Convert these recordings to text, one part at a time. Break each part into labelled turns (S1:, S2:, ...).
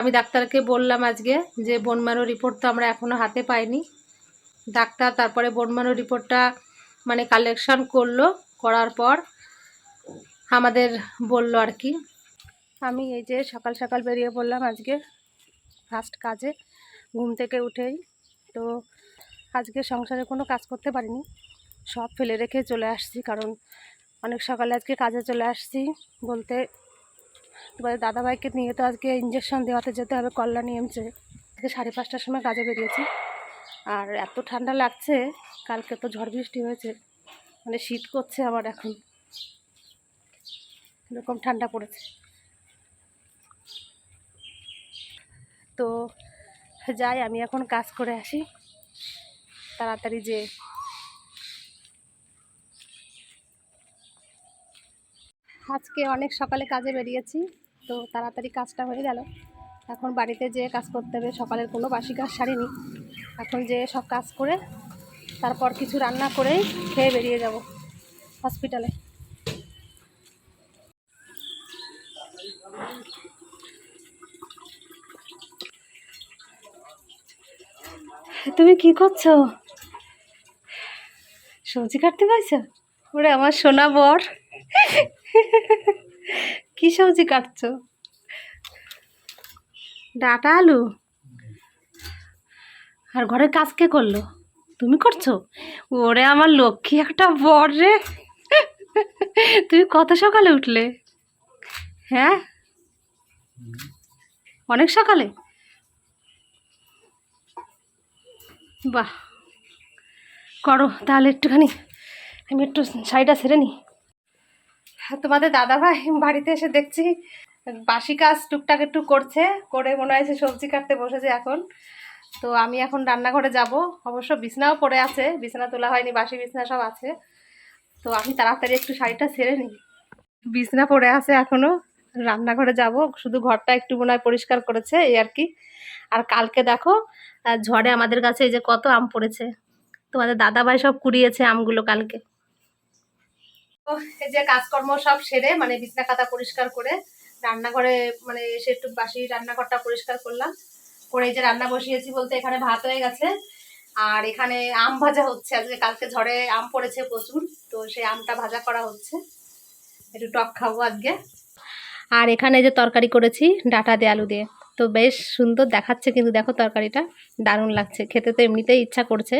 S1: আমি ডাক্তারকে বললাম আজকে যে বনমারো রিপোর্ট তো আমরা এখনও হাতে পাইনি। ডাক্তার তারপরে বনমারো রিপোর্টটা মানে কালেকশন করল, করার পর আমাদের বলল আর কি। আমি এই যে সকাল সকাল বেরিয়ে পড়লাম আজকে ফার্স্ট কাজে, ঘুম থেকে উঠেই। তো আজকে সংসারে কোনো কাজ করতে পারিনি, সব ফেলে রেখে চলে আসছি কারণ অনেক সকালে আজকে কাজে চলে আসছি বলতে এবারে দাদাভাইকে নিয়ে তো আজকে ইঞ্জেকশন দেওয়াতে যেতে হবে কল্যাণী এমসে আজকে সাড়ে পাঁচটার সময় কাজে বেরিয়েছি। আর এত ঠান্ডা লাগছে, কালকে তো ঝড় বৃষ্টি হয়েছে। মানে শীত করছে আমার এখন। এরকম ঠান্ডা পড়েছে। তো যাই, আমি এখন কাজ করে আসি। তাড়াতাড়ি যে আজকে অনেক সকালে কাজে বেরিয়েছি তো তাড়াতাড়ি কাজটা হয়ে গেল। এখন বাড়িতে যেয়ে কাজ করতে হবে সকালের কোনো বাসি কাজ সারিনি। এখন যে সব কাজ করে তারপর কিছু রান্না করেই খেয়ে বেরিয়ে যাব হসপিটালে তুমি কি করছ? সবজি কাটতে পারছ? ওরে আমার সোনা বর। কি সবজি কাটছো? ডাটা আলু? আর ঘরের কাজ কে করল? তুমি করছ? ওরে আমার লক্ষ্মী, একটা বর রে। তুমি কত সকালে উঠলে? হ্যাঁ? অনেক সকালে? বাহ। করো, তাহলে একটুখানি, আমি একটু শাড়িটা সেরে নিই তোমাদের দাদাভাই বাড়িতে এসে দেখছি বাসি কাজ টুকটাক একটু করছে, করে মনে হয় সবজি কাটতে বসেছে এখন। তো আমি এখন রান্নাঘরে যাব। অবশ্য বিছনাও পড়ে আছে, বিছানা তোলা হয়নি, বাসি বিছনা সব আছে। তো আমি তাড়াতাড়ি একটু শাড়িটা ছেড়ে নিই। বিছনা পড়ে আছে এখনও রান্নাঘরে যাব। শুধু ঘরটা একটু মনে হয় পরিষ্কার করেছে, এই আর কি। আর কালকে দেখো ঝড়ে আমাদের কাছে এই যে কত আম পড়েছে। তোমাদের দাদাভাই সব কুড়িয়েছে আমগুলো কালকে। যে কাজকর্ম সব সেরে মানে বিছনা কাতা পরিষ্কার করে, রান্নাঘরে মানে এসে একটু বাসি রান্নাঘরটা পরিষ্কার করলাম। করে এই যে রান্না বসিয়েছি বলতে এখানে ভাত হয়ে গেছে। আর এখানে আম ভাজা হচ্ছে। আজকে কালকে ঝড়ে আম পড়েছে প্রচুর, তো সেই আমটা ভাজা করা হচ্ছে। একটু টক খাব আজকে। আর এখানে যে তরকারি করেছি, ডাটা দিয়ে আলু দিয়ে। তো বেশ সুন্দর দেখাচ্ছে কিন্তু দেখো তরকারিটা। দারুণ লাগছে। খেতে তো এমনিতেই ইচ্ছা করছে।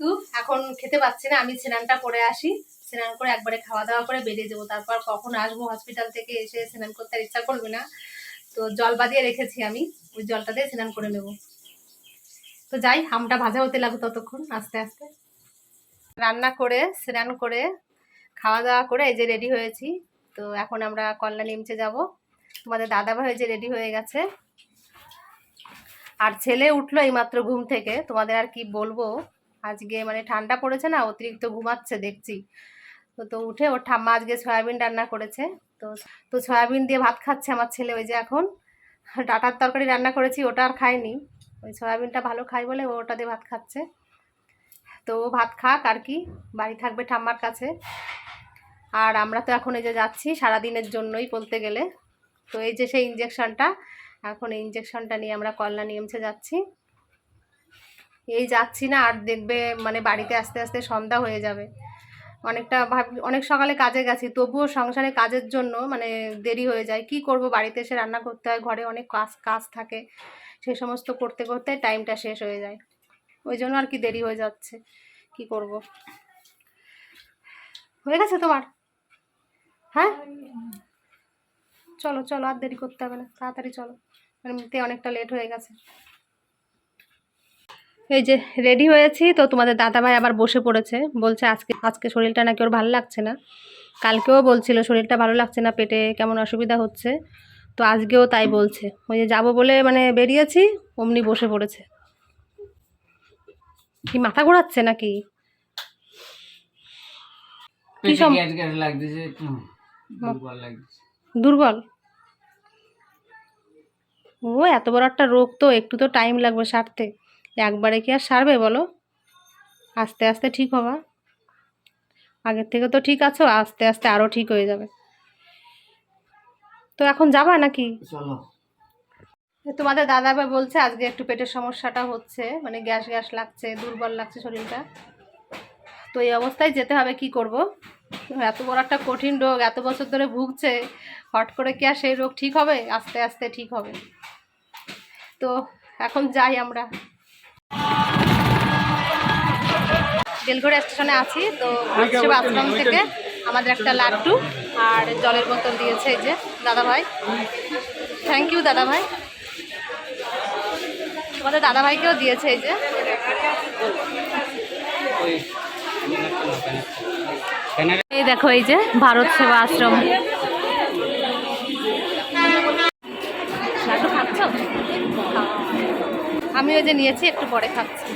S1: কিন্তু এখন খেতে পাচ্ছি না। আমি স্নানটা করে আসি। স্নান করে একবারে খাওয়া দাওয়া করে বেরিয়ে যাব। তারপর কখন আসব হসপিটাল থেকে এসে স্নান করতে আর ইচ্ছা করবে না। তো জল বাঁধিয়ে রেখেছি আমি। ওই জলটা দিয়ে স্নান করে নেব। তো যাই, আমটা ভাজা হতে লাগো ততক্ষণ, আস্তে আস্তে। রান্না করে, স্নান করে, খাওয়া দাওয়া করে এই যে রেডি হয়েছি। তো এখন আমরা কল্যাণী এমচে যাব। তোমাদের দাদাভাই যে রেডি হয়ে গেছে। আর ছেলে উঠল এইমাত্র ঘুম থেকে। তোমাদের আর কি বলব? আজকে মানে ঠান্ডা পড়েছে না, অতিরিক্ত ঘুমাচ্ছে দেখছি। তো তো উঠে ওর ঠাম্মা আজকে সয়াবিন রান্না করেছে। তো তো সয়াবিন দিয়ে ভাত খাচ্ছে আমার ছেলে ওই যে এখন। ডাটার তরকারি রান্না করেছি, ওটা আর খায়নি। ওই সয়াবিনটা ভালো খাই বলে ও ওটা দিয়ে ভাত খাচ্ছে। তো ভাত খাক আর কি, বাড়ি থাকবে ঠাম্মার কাছে। আর আমরা তো এখন এই যে যাচ্ছি সারাদিনের জন্যই বলতে গেলে। তো এই যে সেই ইঞ্জেকশনটা এখন ইঞ্জেকশনটা নিয়ে আমরা কল্যাণী এমসে যাচ্ছি। এই যাচ্ছি না, আর দেখবে মানে বাড়িতে আস্তে আস্তে সন্ধ্যা হয়ে যাবে। অনেকটা ভাব, অনেক সকালে কাজে গেছি, তবুও সংসারে কাজের জন্য মানে দেরি হয়ে যায়। কি করব? বাড়িতে এসে রান্না করতে হয়, ঘরে অনেক কাজ কাজ থাকে, সে সমস্ত করতে করতে টাইমটা শেষ হয়ে যায়। ওই জন্য আর কি দেরি হয়ে যাচ্ছে, কি করব? হয়ে গেছে তোমার? হ্যাঁ? চলো চলো, আর দেরি করতে হবে না, তাড়াতাড়ি চলো। এমনিতে অনেকটা লেট হয়ে গেছে। এই যে রেডি হয়েছি তো তোমাদের দাদাভাই আবার বসে পড়েছে। বলছে আজকে আজকে শরীরটা নাকি ওর ভালো লাগছে না। কালকেও বলছিল শরীরটা ভালো লাগছে না পেটে কেমন অসুবিধা হচ্ছে। তো আজকেও তাই বলছে। ওই যে যাব বলে মানে বেরিয়েছি অমনি বসে পড়েছে। কি মাথা ঘোরাচ্ছে নাকি? কি
S2: দুর্বল
S1: ও এত বড় একটা রোগ তো একটু তো টাইম লাগবে সারতে। একবারে কি আর সারবে বলো? আস্তে আস্তে ঠিক হবা। আগের থেকে তো ঠিক আছো আস্তে আস্তে আরও ঠিক হয়ে যাবে। তো এখন যাবা নাকি? তোমাদের দাদা দাদাভাই বলছে আজকে একটু পেটের সমস্যাটা হচ্ছে মানে গ্যাস গ্যাস লাগছে দুর্বল লাগছে শরীরটা। তো এই অবস্থায় যেতে হবে কি করব? এত বড় একটা কঠিন রোগ এত বছর ধরে ভুগছে হট করে কি আর সেই রোগ ঠিক হবে? আস্তে আস্তে ঠিক হবে। তো এখন যাই আমরা। বেলঘড়ি স্টেশনে আছি তো সেবা আশ্রম থেকে। আমাদের একটা লাড্ডু আর জলের বোতল দিয়েছে এই যে দাদাভাই। থ্যাংক ইউ দাদাভাই। তোমাদের দাদাভাইকেও দিয়েছে এই যে। এই দেখো এই যে ভারত সেবা আশ্রম। আমি ওই যে নিয়েছি একটু পরে খাচ্ছি।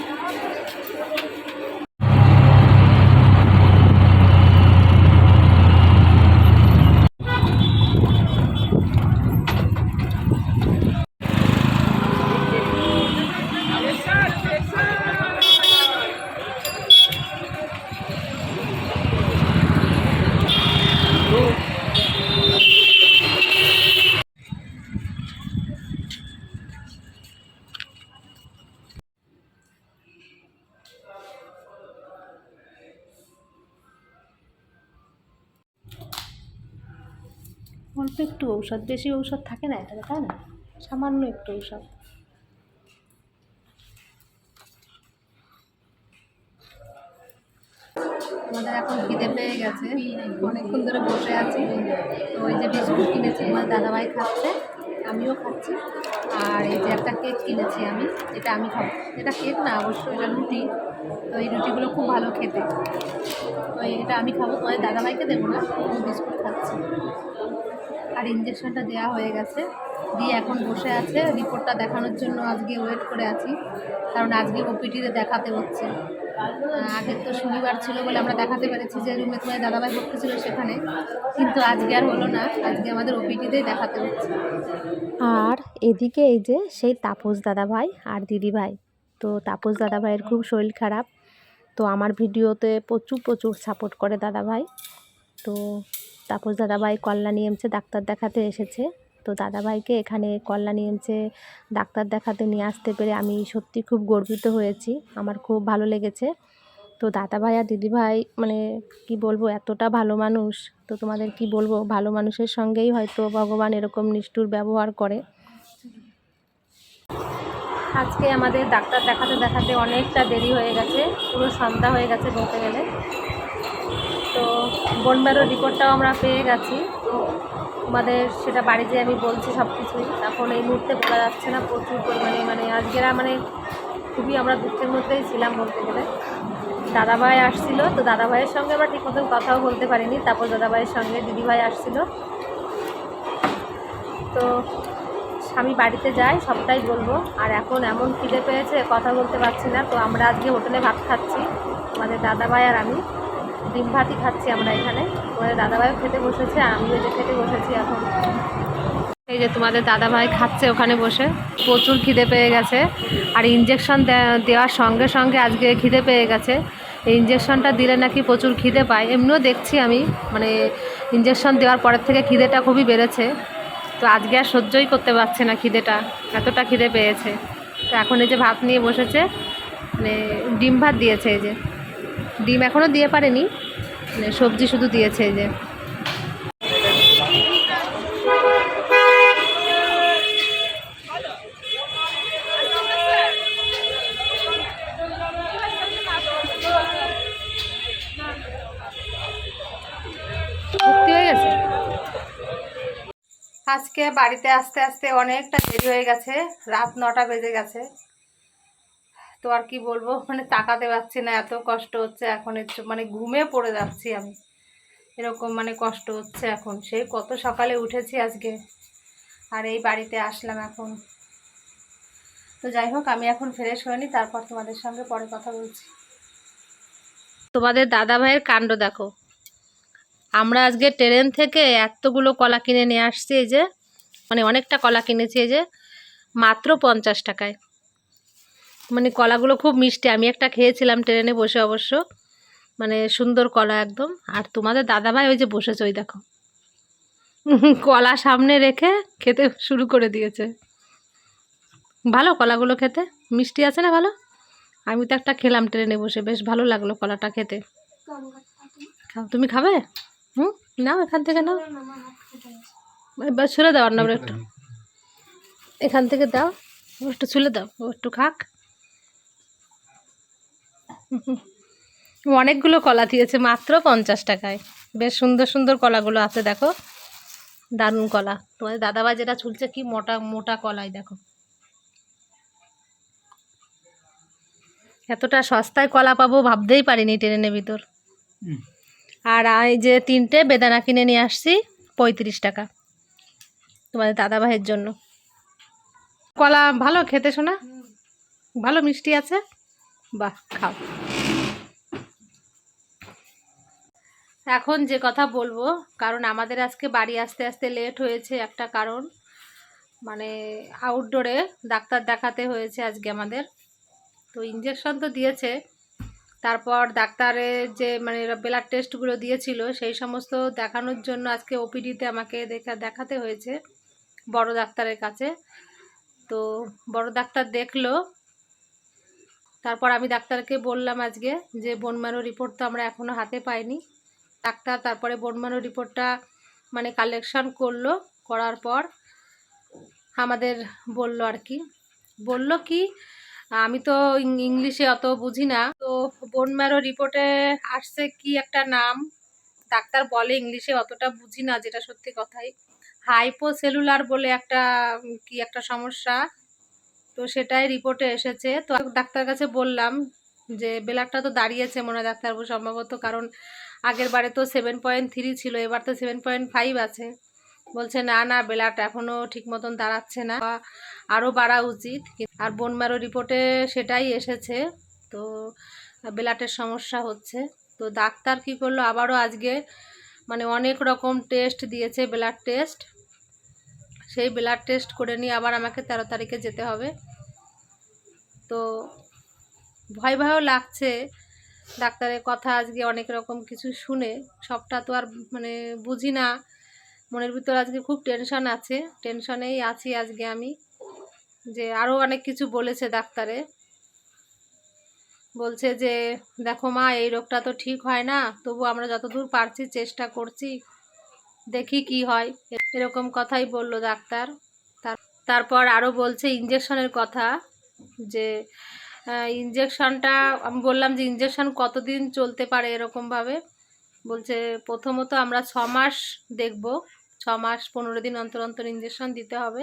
S1: অল্প একটু ঔষধ, বেশি ঔষধ থাকে না এটাতে তাই না? সামান্য একটু ঔষধ। আমাদের এখন খিদে পেয়ে গেছে। অনেকক্ষণ ধরে বসে আছি। তো ওই যে বিস্কুট কিনেছি, আমার দাদাভাই খাচ্ছে, আমিও খাচ্ছি। আর এই যে একটা কেক কিনেছি আমি এটা আমি খাব। এটা কেক না অবশ্যই এটা রুটি। তো এই রুটিগুলো খুব ভালো খেতে। তো এটা আমি খাব। তোমার দাদাভাইকে দেবো না বিস্কুট খাচ্ছি। আর ইঞ্জেকশনটা দেওয়া হয়ে গেছে। দিয়ে এখন বসে আছে। রিপোর্টটা দেখানোর জন্য আজকে ওয়েট করে আছি। কারণ আজকে ওপিটিতে দেখাতে হচ্ছে। আগের তো শনিবার ছিল বলে আমরা দেখাতে পেরেছি যে রুমে তোমার দাদাভাই ভর্তি ছিল সেখানে। কিন্তু আজকে আর হলো না। আজকে আমাদের ওপিটিতেই দেখাতে হচ্ছে।
S3: আর এদিকে এই যে সেই তাপস দাদাভাই আর দিদিভাই। তো তাপস দাদাভাইয়ের খুব শরীর খারাপ। তো আমার ভিডিওতে প্রচুর প্রচুর সাপোর্ট করে দাদাভাই। তো তাপস দাদাভাই কল্যাণী এমসে ডাক্তার দেখাতে এসেছে। তো দাদাভাইকে এখানে কল্যাণী এমসে ডাক্তার দেখাতে নিয়ে আসতে পেরে আমি সত্যি খুব গর্বিত হয়েছি। আমার খুব ভালো লেগেছে। তো দাদাভাই আর দিদিভাই মানে কি বলব, এতটা ভালো মানুষ। তো তোমাদের কি বলব, ভালো মানুষের সঙ্গেই হয়তো ভগবান এরকম নিষ্ঠুর ব্যবহার করে। আজকে আমাদের ডাক্তার দেখাতে দেখাতে অনেকটা দেরি হয়ে গেছে, পুরো সন্ধ্যা হয়ে গেছে বলতে গেলে। তো বোন বোনবারও রিপোর্টটাও আমরা পেয়ে গেছি। তো আমাদের সেটা বাড়িতে আমি বলছি সব কিছুই এখন এই মুহূর্তে বলা যাচ্ছে না প্রচুর পরিমাণে মানে আজকেরা মানে খুবই আমরা দুঃখের মধ্যেই ছিলাম বলতে গেলে। দাদাভাই আসছিল, তো দাদাভাইয়ের সঙ্গে আমরা ঠিক মতন কথাও বলতে পারিনি। তারপর দাদাভাইয়ের সঙ্গে দিদিভাই আসছিল। তো আমি বাড়িতে যাই সবটাই বলব। আর এখন এমন খিদে পেয়েছে, কথা বলতে পারছি না। তো আমরা আজকে হোটেলে ভাত খাচ্ছি আমাদের দাদাভাই আর আমি। ডিম ভাতই খাচ্ছি আমরা এখানে। আমাদের দাদাভাইও খেতে বসেছে আর আমিও যে খেতে বসেছি এখন। এই যে তোমাদের দাদাভাই খাচ্ছে ওখানে বসে। প্রচুর খিদে পেয়ে গেছে। আর ইঞ্জেকশন দেওয়ার সঙ্গে সঙ্গে আজকে খিদে পেয়ে গেছে। এই ইঞ্জেকশনটা দিলে নাকি প্রচুর খিদে পায়। এমনিও দেখছি আমি মানে ইঞ্জেকশন দেওয়ার পরের থেকে খিদেটা খুবই বেড়েছে। তো আজকে আর সহ্যই করতে পারছে না খিদেটা, এতটা খিদে পেয়েছে। তো এখন এই যে ভাত নিয়ে বসেছে মানে ডিম ভাত দিয়েছে এই যে। ডিম এখনও দিয়ে পারেনি। মানে সবজি শুধু দিয়েছে যে।
S1: আজকে বাড়িতে আসতে আসতে অনেকটা দেরি হয়ে গেছে, রাত নটা বেজে গেছে। তো আর কি বলব? মানে তাকাতে পারছি না, এত কষ্ট হচ্ছে এখন মানে ঘুমে পড়ে যাচ্ছি আমি। এরকম মানে কষ্ট হচ্ছে এখন। সেই কত সকালে উঠেছি আজকে, আর এই বাড়িতে আসলাম এখন। তো যাই হোক, আমি এখন ফ্রেশ হয়নি তারপর তোমাদের সঙ্গে পরে কথা বলছি। তোমাদের দাদা ভাইয়ের কাণ্ড দেখো। আমরা আজকে ট্রেন থেকে এতগুলো কলা কিনে নিয়ে আসছি এই যে মানে অনেকটা কলা কিনেছি এই যে, মাত্র পঞ্চাশ টাকায়। মানে কলাগুলো খুব মিষ্টি। আমি একটা খেয়েছিলাম ট্রেনে বসে অবশ্য। মানে সুন্দর কলা একদম। আর তোমাদের দাদাভাই ওই যে বসেছে ওই দেখো। কলা সামনে রেখে খেতে শুরু করে দিয়েছে। ভালো কলাগুলো খেতে? মিষ্টি আছে না ভালো? আমি তো একটা খেলাম ট্রেনে বসে। বেশ ভালো লাগল কলাটা খেতে। খাও তুমি খাবে? হুম? নাও এখান থেকে নাও। এবার ছুলে দাও অন্য একটু। এখান থেকে দাও। ও একটু ছুলে দাও। ও একটু খাক। অনেকগুলো কলা দিয়েছে মাত্র পঞ্চাশ টাকায়। বেশ সুন্দর সুন্দর কলাগুলো আছে দেখো। দারুণ কলা। তোমাদের দাদাভাই যেটা ঝুলছে কি মোটা মোটা কলাই দেখো। এতটা সস্তায় কলা পাবো ভাবতেই পারিনি ট্রেনের ভিতর। আর এই যে তিনটে বেদানা কিনে নিয়ে আসছি পঁয়ত্রিশ টাকা। তোমাদের দাদা ভাইয়ের জন্য। কলা ভালো খেতে শোনা ভালো মিষ্টি আছে? বাহ, খাও। এখন যে কথা বলব, কারণ আমাদের আজকে বাড়ি আসতে আসতে লেট হয়েছে একটা কারণ। মানে আউটডোরে ডাক্তার দেখাতে হয়েছে আজকে আমাদের। তো ইঞ্জেকশন তো দিয়েছে। তারপর ডাক্তারের যে মানে ব্লাড টেস্টগুলো দিয়েছিল, সেই সমস্ত দেখানোর জন্য আজকে ওপিডিতে আমাকে দেখা দেখাতে হয়েছে, বড় ডাক্তারের কাছে। তো বড় ডাক্তার দেখল তারপর আমি ডাক্তারকে বললাম আজকে যে বনমারো রিপোর্ট তো আমরা এখনও হাতে পাইনি। ডাক্তার তারপরে বনমারো রিপোর্টটা মানে কালেকশন করল, করার পর আমাদের বলল আর কি। বলল কি, আমি তো ইংলিশে অত বুঝি না, তো বোন ম্যারো রিপোর্টে আসছে কি একটা নাম? ডাক্তার বলে ইংলিশে অতটা বুঝি না, যেটা সত্যি কথাই। হাইপোসেলুলার বলে একটা কি একটা সমস্যা। তো সেটাই রিপোর্টে এসেছে। তো ডাক্তার কাছে বললাম যে ব্লাডটা তো দাঁড়িয়েছে মনে হয় ডাক্তারবাবু সম্ভবত, কারণ আগের বারে তো সেভেন পয়েন্ট থ্রি ছিল, এবার তো সেভেন পয়েন্ট ফাইভ আছে। বলছে, না না বেলাট এখনও ঠিক মতন দাঁড়াচ্ছে না আরও বাড়া উচিত। আর বোনমারো রিপোর্টে সেটাই এসেছে। তো ব্লাডের সমস্যা হচ্ছে। তো ডাক্তার কি করল, আবারও আজকে মানে অনেক রকম টেস্ট দিয়েছে ব্লাড টেস্ট সেই ব্লাড টেস্ট করে নিয়ে আবার আমাকে তেরো তারিখে যেতে হবে। তো ভয় ভয়ও লাগছে। ডাক্তারের কথা আজকে অনেক রকম কিছু শুনে, সবটা তো আর মানে বুঝি না। মনের ভিতর আজকে খুব টেনশন আছে। টেনশনেই আছি আজকে আমি, যে আরও অনেক কিছু বলেছে ডাক্তারে। বলছে যে, দেখো মা, এই রোগটা তো ঠিক হয় না। তবু আমরা যতদূর পারছি চেষ্টা করছি দেখি কি হয়। এরকম কথাই বলল ডাক্তার। তারপর আরও বলছে ইঞ্জেকশনের কথা যে ইঞ্জেকশনটা আমি বললাম যে ইঞ্জেকশন কতদিন চলতে পারে এরকমভাবে? বলছে প্রথমত আমরা ছ মাস দেখব। ছ মাস, পনেরো দিন অন্তর অন্তর ইঞ্জেকশন দিতে হবে।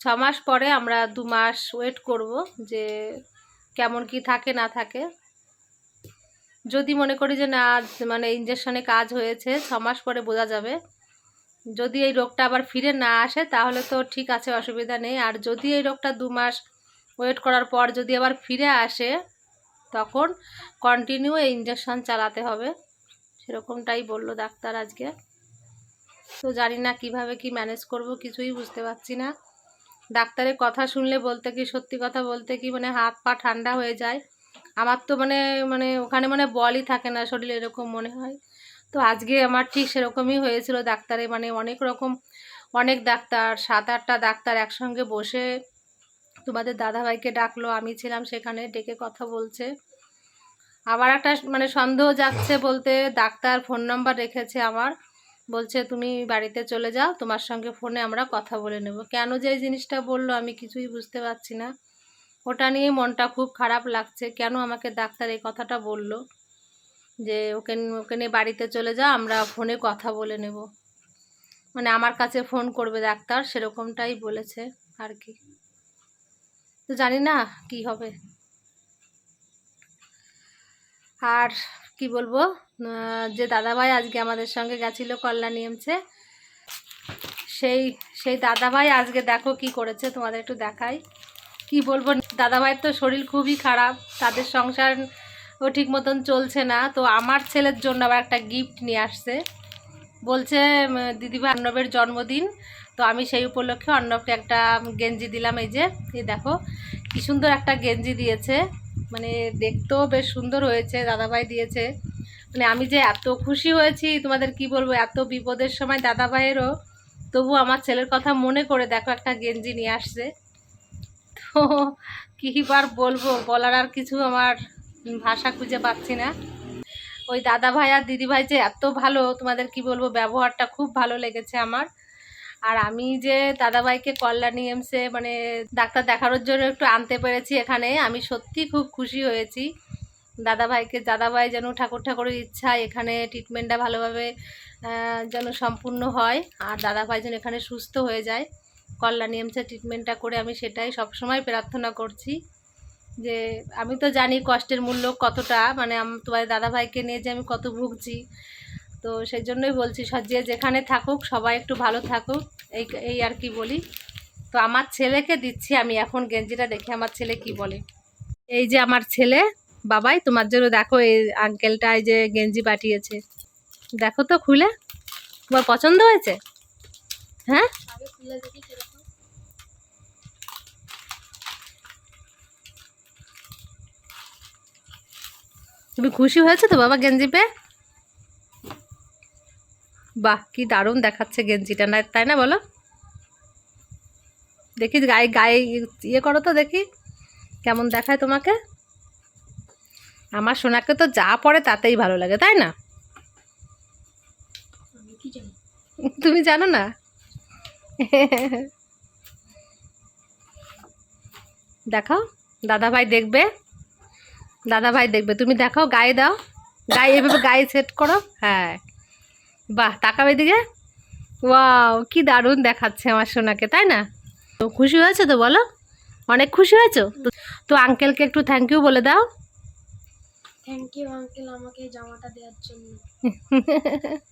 S1: ছ মাস পরে আমরা দু মাস ওয়েট করব যে কেমন কি থাকে না থাকে। যদি মনে করি যে না মানে ইঞ্জেকশনে কাজ হয়েছে, ছ মাস পরে বোঝা যাবে। যদি এই রোগটা আবার ফিরে না আসে, তাহলে তো ঠিক আছে, অসুবিধা নেই। আর যদি এই রোগটা দু মাস ওয়েট করার পর যদি আবার ফিরে আসে, তখন কন্টিনিউ এই ইঞ্জেকশন চালাতে হবে। সেরকমটাই বলল ডাক্তার আজকে। তো জানি না কীভাবে কি ম্যানেজ করব, কিছুই বুঝতে পারছি না। ডাক্তারের কথা শুনলে বলতে কি, সত্যি কথা বলতে কি মানে হাত পা ঠান্ডা হয়ে যায়। আমার তো মানে মানে ওখানে মানে বলই থাকে না, শরীরে এরকম মনে হয়। তো আজকে আমার ঠিক সেরকমই হয়েছিল ডাক্তারে মানে অনেক রকম, অনেক ডাক্তার, সাত আটটা ডাক্তার একসঙ্গে বসে তোমাদের দাদাভাইকে ডাকলো, আমি ছিলাম সেখানে, ডেকে কথা বলছে। আবার একটা মানে সন্দেহ যাচ্ছে বলতে, ডাক্তার ফোন নাম্বার রেখেছে আমার, বলছে তুমি বাড়িতে চলে যাও, তোমার সঙ্গে ফোনে আমরা কথা বলে নেব। কেন যে এই জিনিসটা বলল আমি কিছুই বুঝতে পারছি না। ওটা নিয়ে মনটা খুব খারাপ লাগছে। কেন আমাকে ডাক্তার এই কথাটা বলল? যে ওকে ওকে নিয়ে বাড়িতে চলে যা, আমরা ফোনে কথা বলে নেব। মানে আমার কাছে ফোন করবে ডাক্তার, সেরকমটাই বলেছে আর কি। তো জানি না কি হবে। আর কি বলব? যে দাদাভাই আজকে আমাদের সঙ্গে গেছিল কল্যাণী এমছে সেই সেই দাদাভাই আজকে দেখো কি করেছে, তোমাদের একটু দেখাই। কি বলব, দাদাভাইয়ের তো শরীর খুবই খারাপ, তাদের সংসার ও ঠিক মতন চলছে না, তো আমার ছেলের জন্য আবার একটা গিফট নিয়ে আসছে। বলছে দিদিভাই অর্ণবের জন্মদিন, তো আমি সেই উপলক্ষে অর্ণবকে একটা গেঞ্জি দিলাম, এই যে, এই দেখো, কি সুন্দর একটা গেঞ্জি দিয়েছে মানে দেখতেও বেশ সুন্দর হয়েছে, দাদাভাই দিয়েছে। মানে আমি যে এত খুশি হয়েছি, তোমাদের কি বলব, এত বিপদের সময় দাদাভাইয়েরও তবু আমার ছেলের কথা মনে করে দেখো একটা গেঞ্জি নিয়ে আসছে। তো কী বার বলব? বলার আর কিছু আমার ভাষা খুঁজে পাচ্ছি না। ওই দাদা ভাই আর দিদি ভাই যে এত ভালো, তোমাদের কি বলব? ব্যবহারটা খুব ভালো লেগেছে আমার। আর আমি যে দাদাভাইকে কল্যাণী এমসে মানে ডাক্তার দেখানোর জন্য একটু আনতে পেরেছি এখানে, আমি সত্যি খুব খুশি হয়েছি। দাদাভাইকে দাদাভাই যেন ঠাকুর ঠাকুরের ইচ্ছা এখানে ট্রিটমেন্টটা ভালোভাবে যেন সম্পূর্ণ হয়, আর দাদাভাই যেন এখানে সুস্থ হয়ে যায়। কল্যাণী এমসে ট্রিটমেন্টটা করে আমি সেটাই সবসময় প্রার্থনা করছি যে আমি তো জানি কষ্টের মূল্য কতটা মানে তোমার দাদাভাইকে নিয়ে যে আমি কত ভুগছি। তো সেই জন্যই বলছি যে যেখানে থাকুক, সবাই একটু ভালো থাকুক, এই এই আর কি বলি। তো আমার ছেলেকে দিচ্ছি আমি এখন গেঞ্জিটা দেখে, আমার ছেলে কি বলে? এই যে আমার ছেলে, বাবাই, তোমার জন্য দেখো এই আঙ্কেলটা এই যে গেঞ্জি পাঠিয়েছে। দেখো তো খুলে। তোমার পছন্দ হয়েছে? হ্যাঁ? তুমি খুশি হয়েছে তো বাবা গেঞ্জি পেয়ে? বাহ কি দারুণ দেখাচ্ছে গেঞ্জিটা না তাই না বলো? দেখি গায়ে গায়ে ইয়ে করো তো দেখি কেমন দেখায় তোমাকে? আমার সোনাকে তো যা পড়ে তাতেই ভালো লাগে তাই না? তুমি জানো না? দেখাও দাদা ভাই দেখবে? দাদা ভাই দেখবে তুমি দেখাও গায়ে দাও। গায়ে এভাবে গায়ে সেট করো। হ্যাঁ। বাহ তাকাবে দিকে ওয়াও কি দারুণ দেখাচ্ছে আমার সোনাকে তাই না? তো খুশি হয়েছে তো বলো? অনেক খুশি হয়েছো? তো- আঙ্কেলকে একটু থ্যাংক ইউ বলে দাও।
S3: থ্যাংক ইউ আঙ্কেল আমাকে জামাটা দেওয়ার জন্য।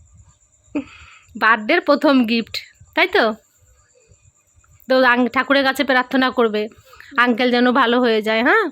S1: বার্থডের প্রথম গিফট তাই তো? তো ঠাকুরের কাছে প্রার্থনা করবে আঙ্কেল যেন ভালো হয়ে যায় হ্যাঁ?